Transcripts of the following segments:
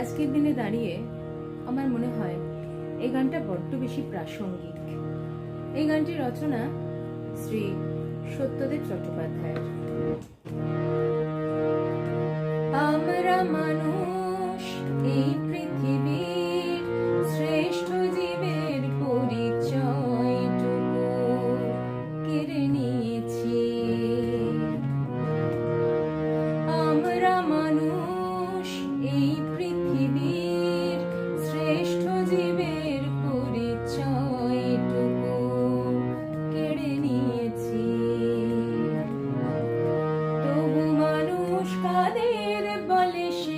আজকের দিনে দাঁড়িয়ে আমার মনে হয় এই গানটা বড্ড বেশি প্রাসঙ্গিক। এই গানটি রচনা শ্রী সত্যদেব চট্টোপাধ্যায়ের। আমরা মানুষ, এই 历史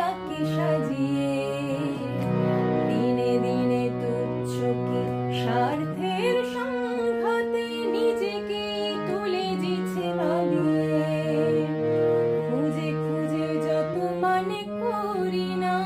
নাকি সাজিয়ে দিনে দিনে তুচ্ছ কি? স্বার্থের সংঘাতে নিজেকে তুলে দিচ্ছে ভাবিয়ে খুঁজে খুঁজে যত মানে করি না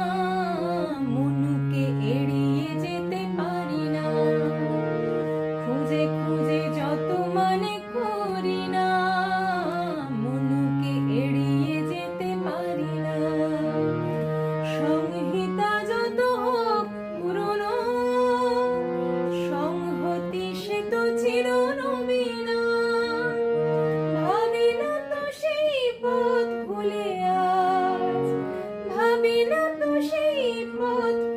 Hoje, enquanto